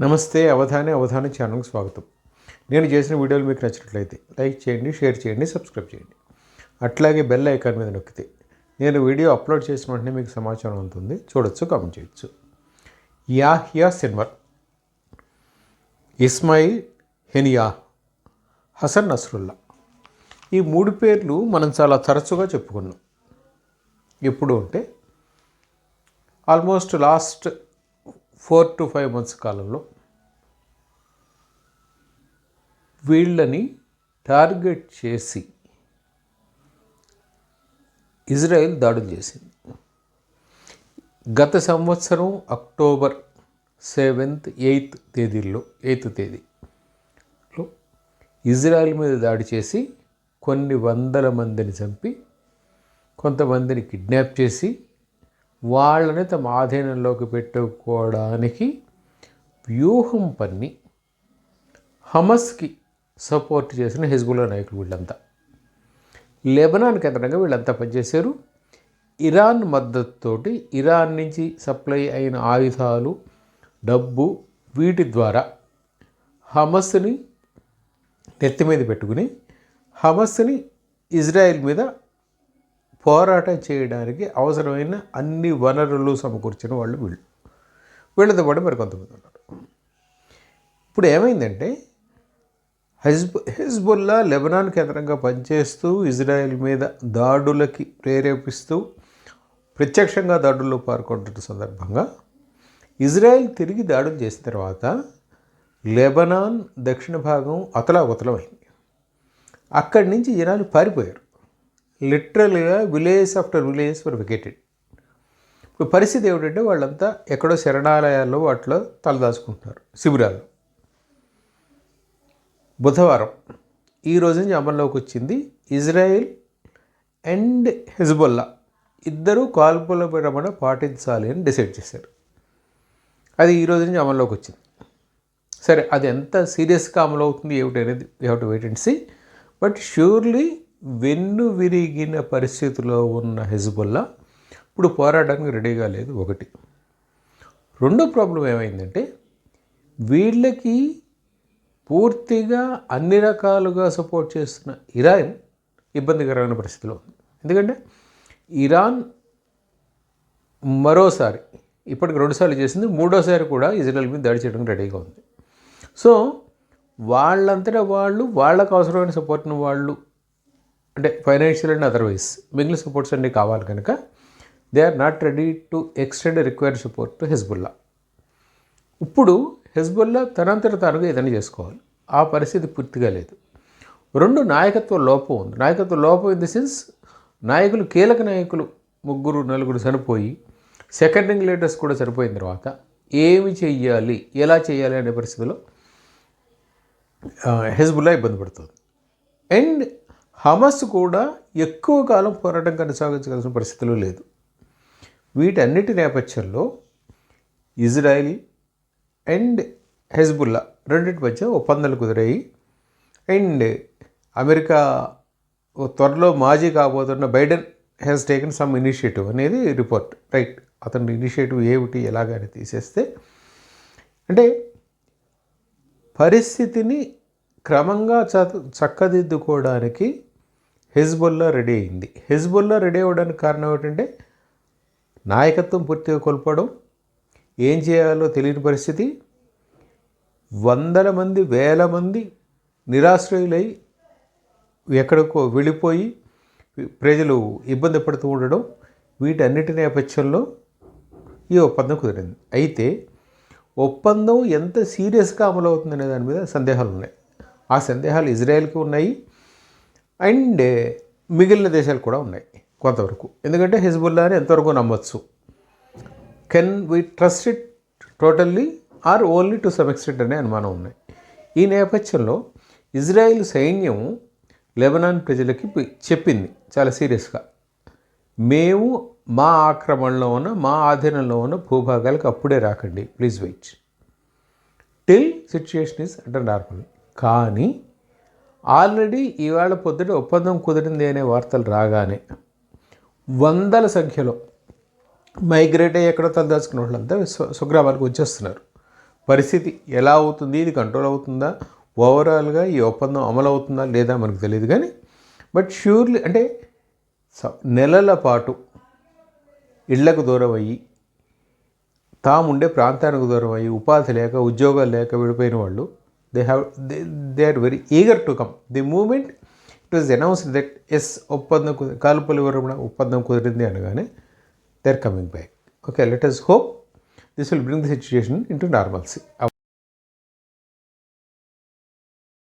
నమస్తే అవధాని అవధాని ఛానల్కి స్వాగతం. నేను చేసిన వీడియోలు మీకు నచ్చినట్లయితే లైక్ చేయండి షేర్ చేయండి సబ్స్క్రైబ్ చేయండి. అట్లాగే బెల్ ఐకాన్ మీద నొక్కితే నేను వీడియో అప్లోడ్ చేసిన వెంటనే మీకు సమాచారం ఉంటుంది. చూడొచ్చు కామెంట్ చేయొచ్చు. Yahya Sinwar Ismail Haniyeh Hassan Nasrallah. ఈ మూడు పేర్లు మనం చాలా తరచుగా చెప్పుకున్నాం. ఎప్పుడు అంటే almost last four to five months కాలంలో వీళ్ళని టార్గెట్ చేసి ఇజ్రాయెల్ దాడులు చేసింది. గత సంవత్సరం అక్టోబర్ సెవెంత్ ఎయిత్ తేదీల్లో ఎయిత్ తేదీలో ఇజ్రాయెల్ మీద దాడి చేసి కొన్ని వందల మందిని చంపి కొంతమందిని కిడ్నాప్ చేసి వాళ్ళని తమ ఆధీనంలోకి పెట్టుకోవడానికి వ్యూహం పన్ని హమస్కి సపోర్ట్ చేసిన హిజ్బుల్లా నాయకులు వీళ్ళంతా. లెబనాన్ కేంద్రంగా వీళ్ళంతా పనిచేశారు. ఇరాన్ మద్దతుతోటి ఇరాన్ నుంచి సప్లై అయిన ఆయుధాలు డబ్బు వీటి ద్వారా హమస్ని నెత్తి మీద పెట్టుకుని హమస్ని ఇజ్రాయెల్ మీద పోరాటం చేయడానికి అవసరమైన అన్ని వనరులు సమకూర్చిన వాళ్ళు వీళ్ళు. వీళ్ళతో పాటు మరి కొంతమంది ఉన్నారు. ఇప్పుడు ఏమైందంటే హెజ్బు హెజ్బుల్లా లెబనాన్ కేంద్రంగా పనిచేస్తూ ఇజ్రాయెల్ మీద దాడులకి ప్రేరేపిస్తూ ప్రత్యక్షంగా దాడుల్లో పాల్గొంటున్న సందర్భంగా ఇజ్రాయెల్ తిరిగి దాడులు చేసిన తర్వాత లెబనాన్ దక్షిణ భాగం అతలాకుతలమైంది అక్కడి నుంచి జనాలు పారిపోయారు. లిటరల్గా village after village for vacated ఇప్పుడు పరిస్థితి ఏమిటంటే వాళ్ళంతా ఎక్కడో శరణాలయాల్లో వాటిలో తలదాచుకుంటున్నారు. శిబిరాలు. బుధవారం ఈ రోజు నుంచి అమల్లోకి వచ్చింది ఇజ్రాయెల్ అండ్ హెజ్బొల్లా. ఇద్దరూ కాల్పుల విరమణ పాటించాలి అని డిసైడ్ చేశారు. అది ఈ రోజు నుంచి అమల్లోకి వచ్చింది. సరే అది ఎంత సీరియస్గా అమలు అవుతుంది ఏమిటి అనేది you have to wait and see but surely వెన్ను విరిగిన పరిస్థితిలో ఉన్న హెజ్బుల్లా ఇప్పుడు పోరాటానికి రెడీగా లేదు ఒకటి. రెండో ప్రాబ్లం ఏమైందంటే వీళ్ళకి పూర్తిగా అన్ని రకాలుగా సపోర్ట్ చేస్తున్న ఇరాన్ ఇబ్బందికరమైన పరిస్థితిలో ఉంది. ఎందుకంటే ఇరాన్ మరోసారి ఇప్పటికి రెండుసార్లు చేసింది మూడోసారి కూడా ఇజ్రాయెల్ మీద దాడి చేయడానికి రెడీగా ఉంది. సో వాళ్ళంతటా వాళ్ళు వాళ్ళకు అవసరమైన సపోర్ట్ని వాళ్ళు అంటే ఫైనాన్షియల్ అండ్ అదర్వైజ్ మిగిలిన సపోర్ట్స్ అన్నీ కావాలి కనుక they are not ready to extend required support to Hezbollah ఇప్పుడు హెజ్బుల్లా తనంతట తానుగా ఏదైనా చేసుకోవాలి. ఆ పరిస్థితి పూర్తిగా లేదు. రెండు నాయకత్వ లోపం ఉంది. నాయకత్వ లోపం ఇన్ ది సెన్స్ నాయకులు కీలక నాయకులు ముగ్గురు నలుగురు చనిపోయి సెకండింగ్ లీడర్స్ కూడా చనిపోయిన తర్వాత ఏమి చెయ్యాలి ఎలా చేయాలి అనే పరిస్థితిలో హెజ్బుల్లా ఇబ్బంది పడుతుంది. అండ్ హమస్ కూడా ఎక్కువ కాలం పోరాటం కొనసాగించగలిసిన పరిస్థితులు లేదు. వీటన్నిటి నేపథ్యంలో ఇజ్రాయిల్ అండ్ హెజ్బుల్లా రెండింటి మధ్య ఒప్పందాలు కుదిరాయి. అండ్ అమెరికా త్వరలో మాజీ కాబోతున్న Biden has taken some initiative అనేది రిపోర్ట్. రైట్ అతని ఇనిషియేటివ్ ఏమిటి ఎలాగని తీసేస్తే అంటే పరిస్థితిని క్రమంగా చ చక్కదిద్దుకోవడానికి హెజ్బుల్లా రెడీ అయింది. హెజ్బుల్లా రెడీ అవ్వడానికి కారణం ఏంటంటే నాయకత్వం పూర్తిగా కోల్పోవడం ఏం చేయాలో తెలియని పరిస్థితి వందల మంది వేల మంది నిరాశ్రయులై ఎక్కడికో వెళ్ళిపోయి ప్రజలు ఇబ్బంది పడుతూ ఉండడం వీటన్నిటి నేపథ్యంలో ఈ ఒప్పందం కుదిరింది. అయితే ఒప్పందం ఎంత సీరియస్గా అమలు అవుతుందనే దాని మీద సందేహాలు ఉన్నాయి. ఆ సందేహాలు ఇజ్రాయెల్కి ఉన్నాయి అండ్ మిగిలిన దేశాలు కూడా ఉన్నాయి కొంతవరకు. ఎందుకంటే హిజ్బుల్లాని ఎంతవరకు నమ్మచ్చు? Can we trust it totally or only to some extent అనే అనుమానం ఉన్నాయి. ఈ నేపథ్యంలో ఇజ్రాయెల్ సైన్యం లెబనాన్ ప్రజలకి చెప్పింది చాలా సీరియస్గా. మేము మా ఆక్రమణలో ఉన్న మా ఆధీనంలో ఉన్న భూభాగాలకు అప్పుడే రాకండి. Please wait. Till situation is under normal. కానీ ఆల్రెడీ ఇవాళ పొద్దుట ఒప్పందం కుదిరింది అనే వార్తలు రాగానే వందల సంఖ్యలో మైగ్రేట్ అయ్యి ఎక్కడో తలదాచుకున్న వాళ్ళంతా స్వ స్వగ్రామాలకు వచ్చేస్తున్నారు. పరిస్థితి ఎలా అవుతుంది? ఇది కంట్రోల్ అవుతుందా? ఓవరాల్గా ఈ ఒప్పందం అమలు అవుతుందా లేదా మనకు తెలియదు కానీ బట్ ష్యూర్లీ అంటే స- నెలల పాటు ఇళ్ళకు దూరం అయ్యి తాముండే ప్రాంతానికి దూరం అయ్యి ఉపాధి లేక ఉద్యోగాలు లేక విడిపోయిన వాళ్ళు they have they they are very eager to come the moment it was announced that yes ఒప్పందం కాలుపల్లి వరమణ ఒప్పందం కుదిరింది అనగానే they are coming back okay let us hope this will bring the situation into normalcy